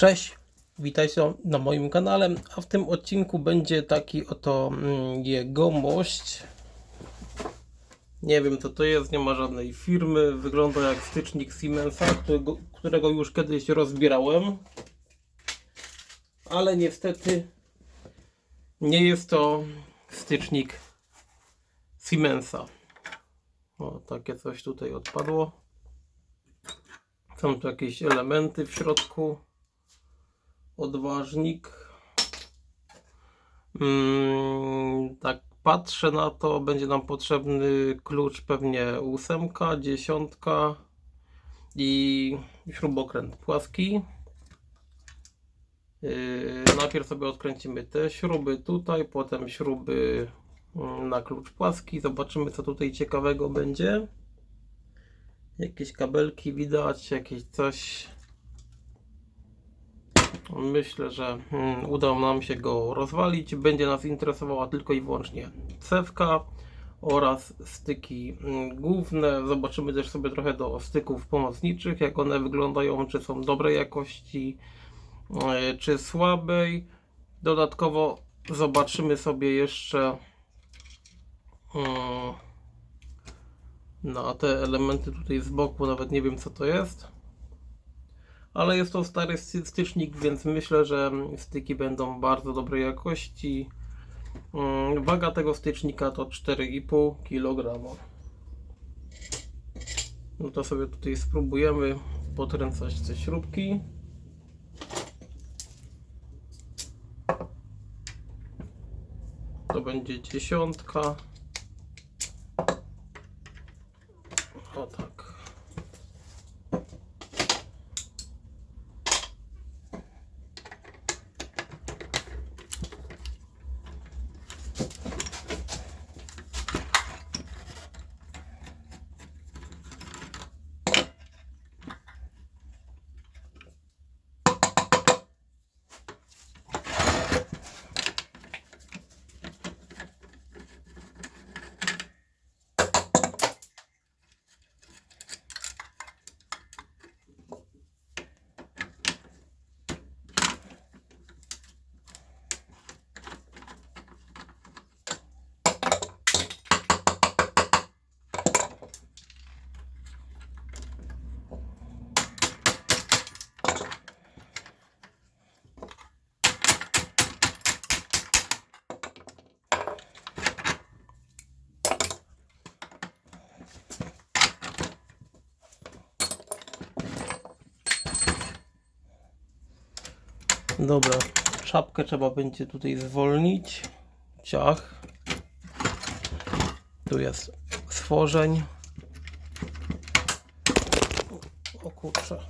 Cześć, witajcie na moim kanale, a w tym odcinku będzie taki oto mm, jegomość. Nie wiem co to jest, nie ma żadnej firmy, wygląda jak stycznik Siemensa, którego, którego już kiedyś rozbierałem. Ale niestety nie jest to stycznik Siemensa. O, takie coś tutaj odpadło. Są tu jakieś elementy w środku. Odważnik. Mm, tak patrzę na to, będzie nam potrzebny klucz pewnie ósemka, dziesiątka i śrubokręt płaski. Yy, najpierw sobie odkręcimy te śruby tutaj, potem śruby mm, na klucz płaski. Zobaczymy co tutaj ciekawego będzie. Jakieś kabelki widać, jakieś coś. Myślę, że mm, uda nam się go rozwalić. Będzie nas interesowała tylko i wyłącznie cewka oraz styki mm, główne. Zobaczymy też sobie trochę do styków pomocniczych, jak one wyglądają, czy są dobrej jakości, e, czy słabej. Dodatkowo zobaczymy sobie jeszcze mm, na te elementy tutaj z boku, nawet nie wiem co to jest. Ale jest to stary sty- stycznik, więc myślę, że styki będą bardzo dobrej jakości. Mm, Waga tego stycznika to 4,5 kg. No to sobie tutaj spróbujemy potręcać te śrubki. To będzie dziesiątka. O tak. Dobra, czapkę trzeba będzie tutaj zwolnić. Ciach. Tu jest stworzeń. O kurczę.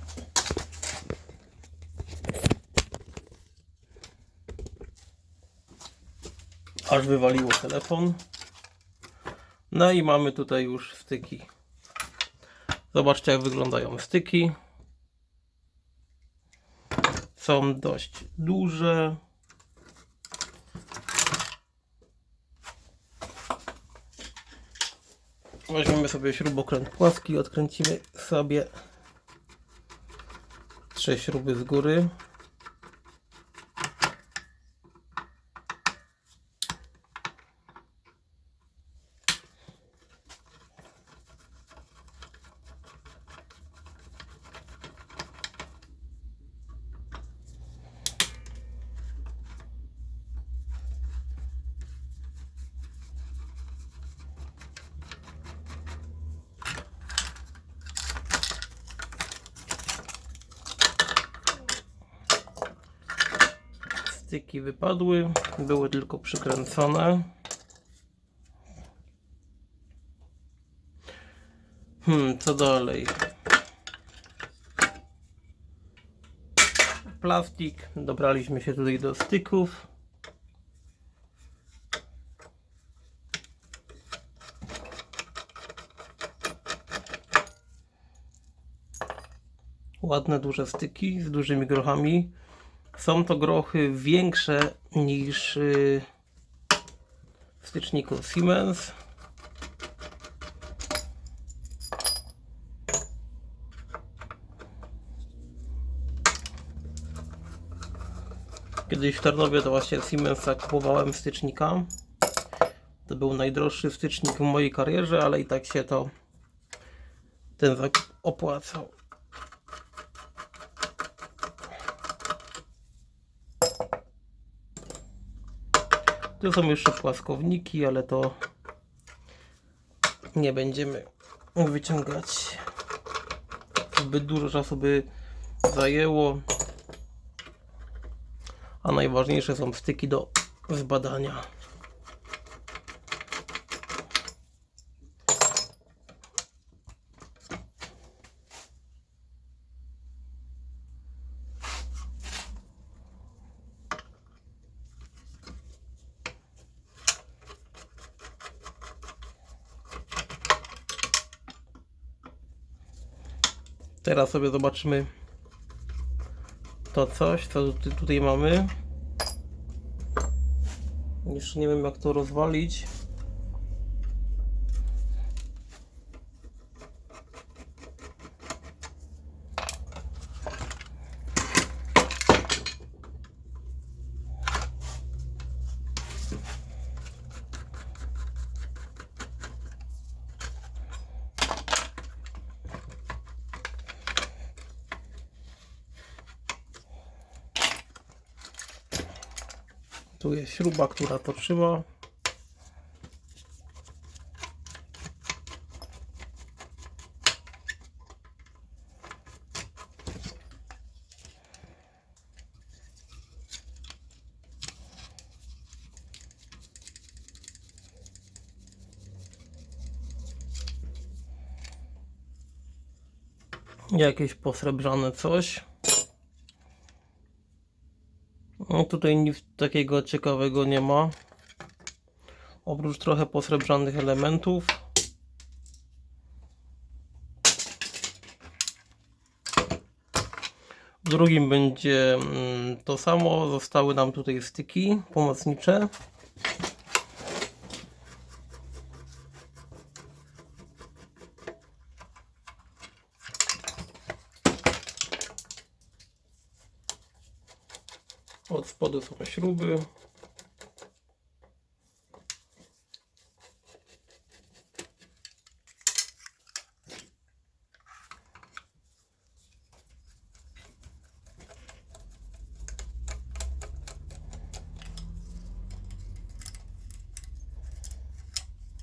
Aż wywaliło telefon. No i mamy tutaj już styki. Zobaczcie jak wyglądają styki są dość duże. Weźmiemy sobie śrubokręt płaski, odkręcimy sobie trzy śruby z góry. Styki wypadły, były tylko przykręcone. Hmm, co dalej? Plastik, dobraliśmy się tutaj do styków. Ładne, duże styki z dużymi grochami. Są to grochy większe niż yy, w styczniku Siemens. Kiedyś w Tarnowie to właśnie Siemensa kupowałem stycznika. To był najdroższy stycznik w mojej karierze, ale i tak się to ten zakup opłacał. Tu są jeszcze płaskowniki, ale to nie będziemy wyciągać. Zbyt dużo czasu by zajęło. A najważniejsze są styki do zbadania. Teraz sobie zobaczymy to coś, co tu- tutaj mamy. Jeszcze nie wiem jak to rozwalić. Tu jest śruba, która to trzyma. Jakieś posrebrzane coś. No tutaj nic takiego ciekawego nie ma. Oprócz trochę posrebrzanych elementów. W drugim będzie mm, to samo. Zostały nam tutaj styki pomocnicze. Od spodu są śruby.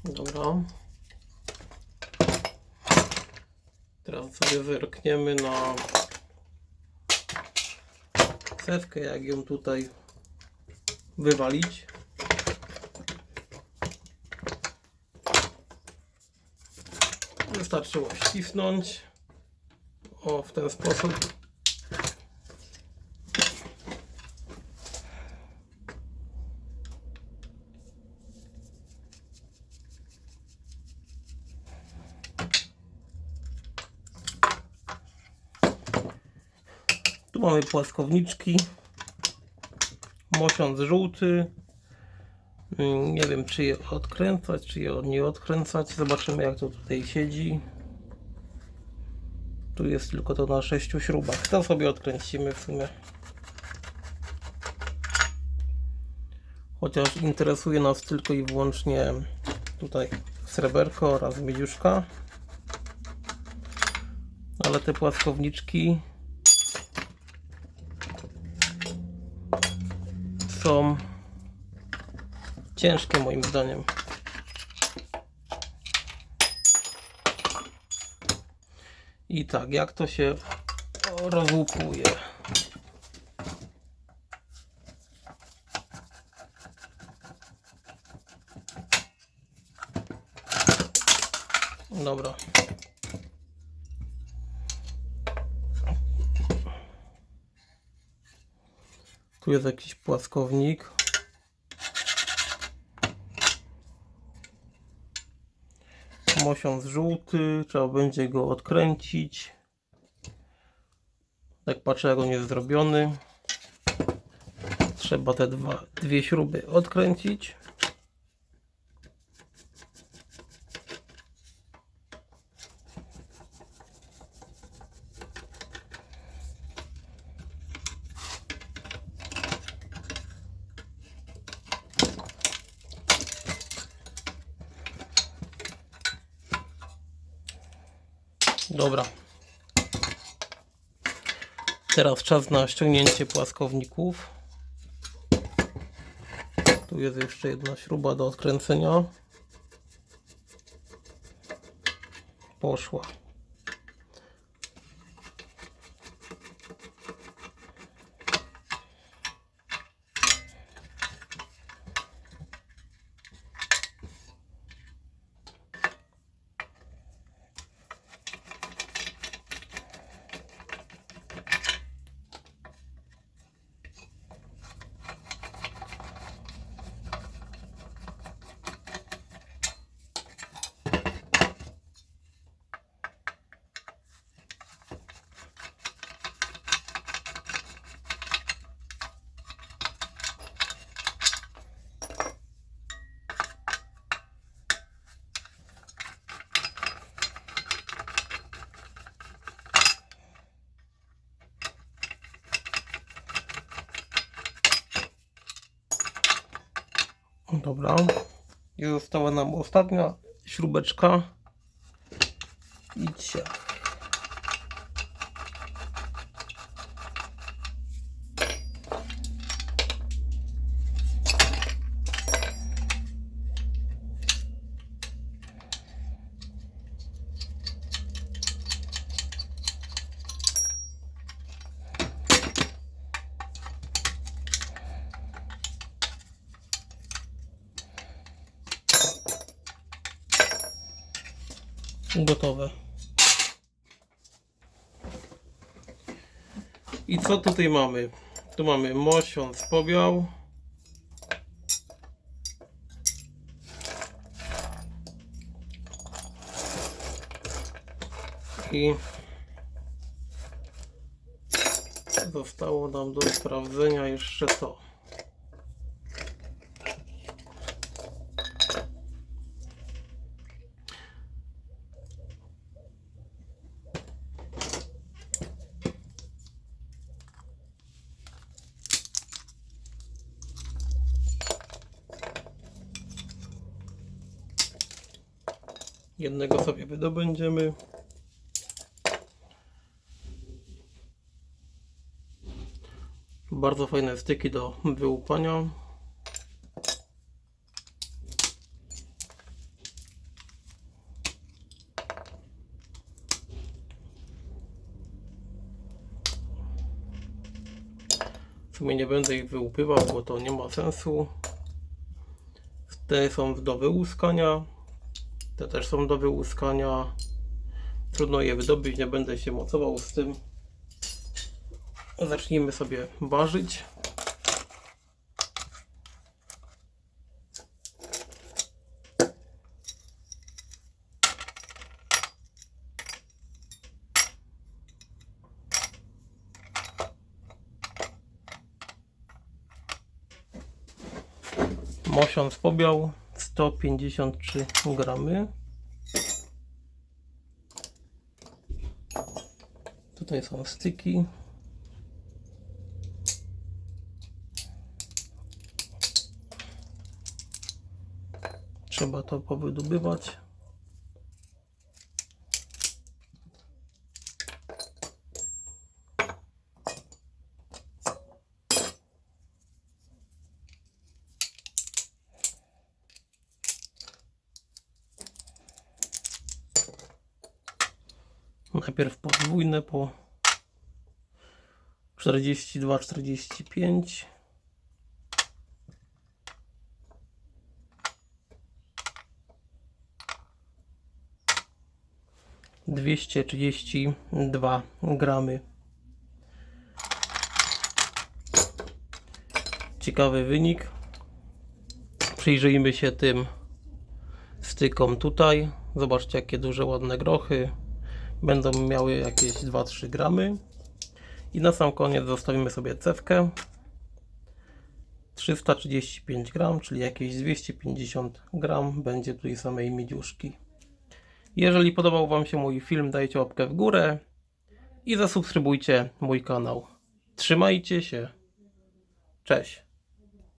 Dobra. Teraz sobie zerkniemy na cewkę, jak ją tutaj wywalić. Wystarczyło ścisnąć. O, w ten sposób. Tu mamy płaskowniczki. Mosiąc żółty. Mm, Nie wiem, czy je odkręcać, czy je nie odkręcać. Zobaczymy, jak to tutaj siedzi. Tu jest tylko to na sześciu śrubach. To sobie odkręcimy w sumie. Chociaż interesuje nas tylko i wyłącznie tutaj sreberko oraz miedziuszka. Ale te płaskowniczki są ciężkie moim zdaniem. I tak, jak to się rozłupuje? Dobra. Tu jest jakiś płaskownik. Mosiąc żółty, trzeba będzie go odkręcić. Tak patrzę jak on jest zrobiony. Trzeba te dwa, dwie śruby odkręcić. Dobra. Teraz czas na ściągnięcie płaskowników. Tu jest jeszcze jedna śruba do odkręcenia. Poszła. Dobra. I została nam ostatnia śrubeczka. Idźcie. Gotowe. I co tutaj mamy? Tu mamy mosiąc pobiał. I zostało nam do sprawdzenia jeszcze to. Jednego sobie wydobędziemy. Bardzo fajne styki do wyłupania. W sumie nie będę ich wyłupywał, bo to nie ma sensu. Te są do wyłuskania. Te też są do wyłuskania. Trudno je wydobyć, nie będę się mocował z tym. Zacznijmy sobie ważyć. Mosiąc pobiał 153 gramy. Tutaj są styki. Trzeba to powydobywać. Najpierw podwójne po 42, 45. Dwieście trzydzieści dwa gramy. Ciekawy wynik. Przyjrzyjmy się tym stykom tutaj. Zobaczcie, jakie duże, ładne grochy. Będą miały jakieś 2-3 gramy. I na sam koniec zostawimy sobie cewkę. 335 gram, czyli jakieś 250 gram będzie tutaj samej miedziuszki. Jeżeli podobał Wam się mój film, dajcie łapkę w górę i zasubskrybujcie mój kanał. Trzymajcie się. Cześć.